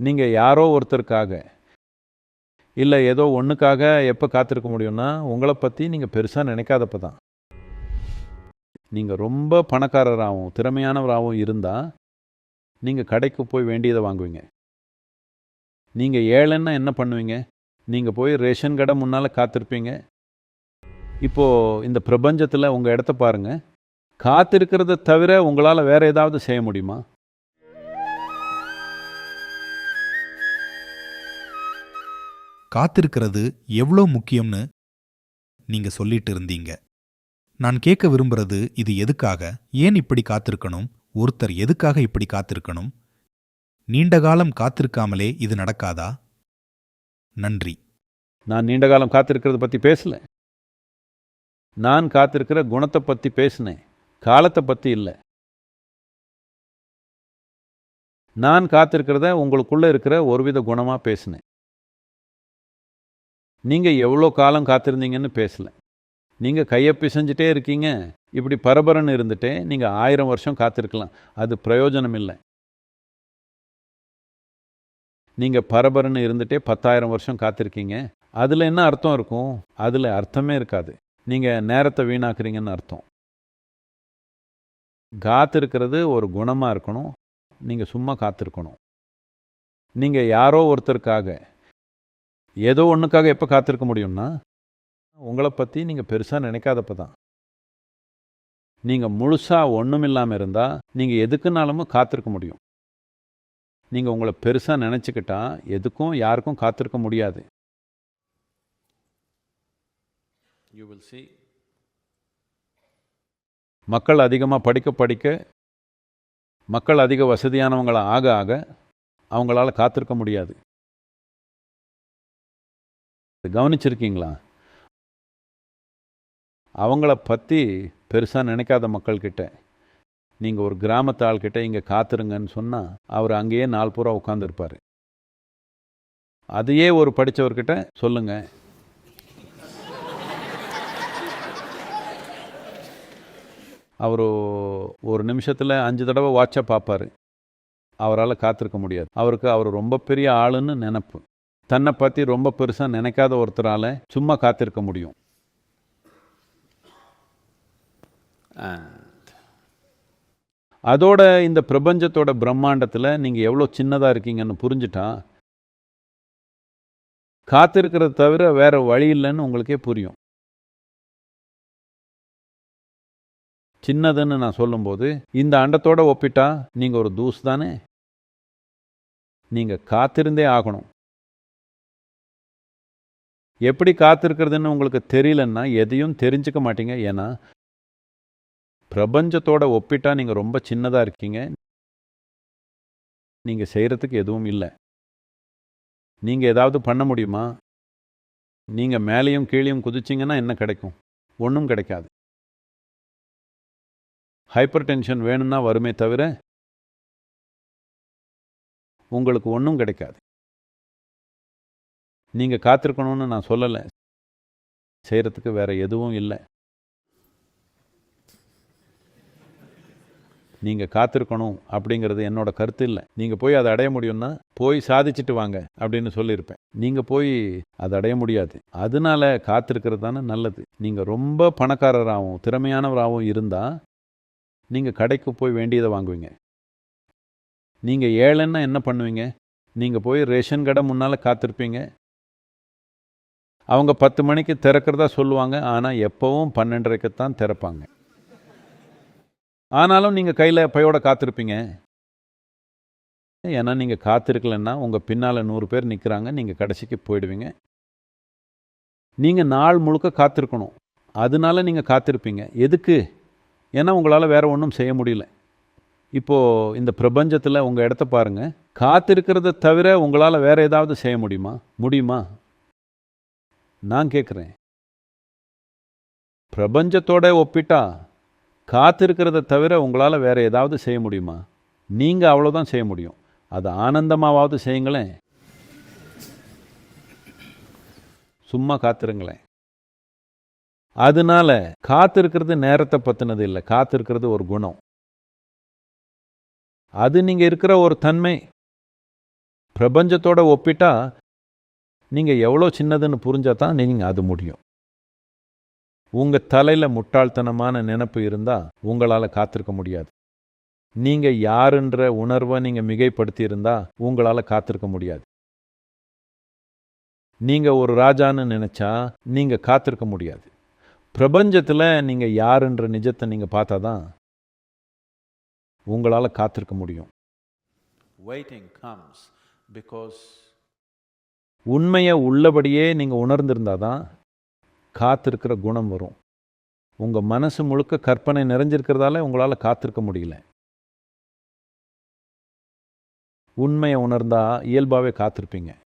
நீங்கள் யாரோ ஒருத்தருக்காக இல்லை ஏதோ ஒன்றுக்காக எப்போ காத்திருக்க முடியும்னா உங்களை பற்றி நீங்கள் பெருசாக நினைக்காதப்ப தான். நீங்கள் ரொம்ப பணக்காரராகவும் திறமையானவராகவும் இருந்தால் நீங்கள் கடைக்கு போய் வேண்டியதை வாங்குவீங்க. நீங்கள் ஏழைன்னா என்ன பண்ணுவீங்க? நீங்கள் போய் ரேஷன் கடை முன்னால் காத்திருப்பீங்க. இப்போது இந்த பிரபஞ்சத்தில் உங்கள் இடத்த பாருங்கள் காத்திருக்கிறத தவிர உங்களால் வேறு ஏதாவது செய்ய முடியுமா? காத்திருக்கிறது எவ்வளோ முக்கியம்னு நீங்க சொல்லிட்டு இருந்தீங்க. நான் கேட்க விரும்புறது இது எதுக்காக? ஏன் இப்படி காத்திருக்கணும்? ஒருத்தர் எதுக்காக இப்படி காத்திருக்கணும்? நீண்ட காலம் காத்திருக்காமலே இது நடக்காதா? நன்றி. நான் நீண்ட காலம் காத்திருக்கிறத பற்றி பேசல. நான் காத்திருக்கிற குணத்தை பற்றி பேசினேன். காலத்தை பற்றி இல்லை. நான் காத்திருக்கிறத உங்களுக்குள்ள இருக்கிற ஒருவித குணமாக பேசினேன். நீங்கள் எவ்வளோ காலம் காத்திருந்தீங்கன்னு பேசலை. நீங்கள் கையை பிசைஞ்சிட்டே இருக்கீங்க. இப்படி பரபரன்னு இருந்துட்டே நீங்கள் ஆயிரம் வருஷம் காத்திருக்கலாம். அது பிரயோஜனம் இல்லை. நீங்கள் பரபரன்னு இருந்துட்டே பத்தாயிரம் வருஷம் காத்திருக்கீங்க. அதில் என்ன அர்த்தம் இருக்கும்? அதில் அர்த்தமே இருக்காது. நீங்கள் நேரத்தை வீணாக்குறீங்கன்னு அர்த்தம். காத்திருக்கிறது ஒரு குணமாக இருக்கணும். நீங்கள் சும்மா காத்திருக்கணும். நீங்கள் யாரோ ஒருத்தருக்காக ஏதோ ஒன்றுக்காக எப்போ காத்திருக்க முடியும்னா உங்களை பற்றி நீங்கள் பெருசாக நினைக்காதப்ப தான். நீங்கள் முழுசாக ஒன்றும் இல்லாமல் இருந்தால் நீங்கள் எதுக்குனாலும் காத்திருக்க முடியும். நீங்கள் உங்களை பெருசாக நினச்சிக்கிட்டா எதுக்கும் யாருக்கும் காத்திருக்க முடியாது. You will see. மக்கள் அதிகமாக படிக்க படிக்க மக்கள் அதிக வசதியானவங்கள ஆக ஆக அவங்களால காத்திருக்க முடியாது. கவனிச்சிருக்கீங்களா? அவங்கள பற்றி பெருசாக நினைக்காத மக்கள்கிட்ட நீங்கள் ஒரு கிராமத்து ஆள்கிட்ட இங்கே காத்திருங்கன்னு சொன்னால் அவர் அங்கேயே நாள் பூரா உட்காந்துருப்பார் அதையே ஒரு படித்தவர்கிட்ட சொல்லுங்க. அவர் ஒரு நிமிஷத்தில் அஞ்சு தடவை வாட்சை பார்ப்பார் அவரால் காத்திருக்க முடியாது. அவருக்கு அவர் ரொம்ப பெரிய ஆளுன்னு நினப்பு. தன்னை பற்றி ரொம்ப பெருசாக நினைக்காத ஒருத்தரால் சும்மா காத்திருக்க முடியும். அதோட இந்த பிரபஞ்சத்தோட பிரம்மாண்டத்தில் நீங்கள் எவ்வளோ சின்னதாக இருக்கீங்கன்னு புரிஞ்சுட்டா காத்திருக்கிறத தவிர வேறு வழி இல்லைன்னு உங்களுக்கே புரியும். சின்னதுன்னு நான் சொல்லும்போது இந்த அண்டத்தோட ஒப்பிட்டா நீங்கள் ஒரு தூசு தானே? நீங்கள் காத்திருந்தே ஆகணும். எப்படி காத்திருக்கிறதுன்னு உங்களுக்கு தெரியலன்னா எதையும் தெரிஞ்சுக்க மாட்டீங்க. ஏன்னா பிரபஞ்சத்தோட ஒப்பிட்டா நீங்கள் ரொம்ப சின்னதாக இருக்கீங்க. நீங்கள் செய்கிறதுக்கு எதுவும் இல்லை. நீங்கள் ஏதாவது பண்ண முடியுமா? நீங்கள் மேலேயும் கீழேயும் குதிச்சிங்கன்னா என்ன கிடைக்கும்? ஒன்றும் கிடைக்காது. ஹைப்பர் டென்ஷன் வேணும்னா வருமே தவிர உங்களுக்கு ஒன்றும் கிடைக்காது. நீங்கள் காத்திருக்கணும்னு நான் சொல்லலை. செய்கிறதுக்கு வேற எதுவும் இல்லை. நீங்கள் காத்திருக்கணும் அப்படிங்கிறது என்னோட கருத்து இல்லை. நீங்கள் போய் அதை அடைய முடியும்னா போய் சாதிச்சுட்டு வாங்க அப்படின்னு சொல்லியிருப்பேன். நீங்கள் போய் அதை அடைய முடியாது. அதனால காத்திருக்கிறது தானே நல்லது. நீங்கள் ரொம்ப பணக்காரராகவும் திறமையானவராகவும் இருந்தால் நீங்கள் கடைக்கு போய் வேண்டியதை வாங்குவீங்க. நீங்கள் ஏழைன்னா என்ன பண்ணுவீங்க? நீங்கள் போய் ரேஷன் கடை முன்னால் காத்திருப்பீங்க. அவங்க பத்து மணிக்கு திறக்கிறதா சொல்லுவாங்க ஆனால் எப்போவும் பன்னெண்டரைக்கு தான் திறப்பாங்க. ஆனாலும் நீங்கள் கையில் பையோட காத்திருப்பீங்க. ஏன்னா நீங்கள் காத்திருக்கலன்னா உங்கள் பின்னால் நூறு பேர் நிற்கிறாங்க நீங்கள் கடைசிக்கு போயிடுவீங்க. நீங்கள் நாள் முழுக்க காத்திருக்கணும். அதனால நீங்கள் காத்திருப்பீங்க. எதுக்கு? ஏன்னா உங்களால் வேறு ஒன்றும் செய்ய முடியல. இப்போது இந்த பிரபஞ்சத்தில் உங்கள் இடத்த பாருங்கள் காத்திருக்கிறத தவிர உங்களால் வேறு ஏதாவது செய்ய முடியுமா? முடியுமா? நான் கேட்குறேன் பிரபஞ்சத்தோட ஒப்பிட்டா காத்திருக்கிறத தவிர உங்களால் வேறு ஏதாவது செய்ய முடியுமா? நீங்கள் அவ்வளோதான் செய்ய முடியும். அது ஆனந்தமாவது செய்யுங்களேன். சும்மா காத்திருங்களேன். அதனால காத்திருக்கிறது நேரத்தை பற்றினது இல்லை. காத்திருக்கிறது ஒரு குணம். அது நீங்கள் இருக்கிற ஒரு தன்மை. பிரபஞ்சத்தோட ஒப்பிட்டா நீங்கள் எவ்வளோ சின்னதுன்னு புரிஞ்சால் தான் நீங்கள் அது முடியும். உங்கள் தலையில் முட்டாள்தனமான நினைப்பு இருந்தால் உங்களால் காத்திருக்க முடியாது. நீங்கள் யாருன்ற உணர்வை நீங்கள் மிகைப்படுத்தி இருந்தால் உங்களால் காத்திருக்க முடியாது. நீங்கள் ஒரு ராஜான்னு நினச்சா நீங்கள் காத்திருக்க முடியாது. பிரபஞ்சத்தில் நீங்கள் யாருன்ற நிஜத்தை நீங்கள் பார்த்தா தான் உங்களால் காத்திருக்க முடியும். வெயிட்டிங் கம்ஸ் பிகாஸ் உண்மையை உள்ளபடியே நீங்கள் உணர்ந்திருந்தால் தான் காத்திருக்கிற குணம் வரும். உங்கள் மனசு முழுக்க கற்பனை நிறைஞ்சிருக்கிறதால உங்களால் காத்திருக்க முடியல. உண்மையை உணர்ந்தால் இயல்பாகவே காத்திருப்பீங்க.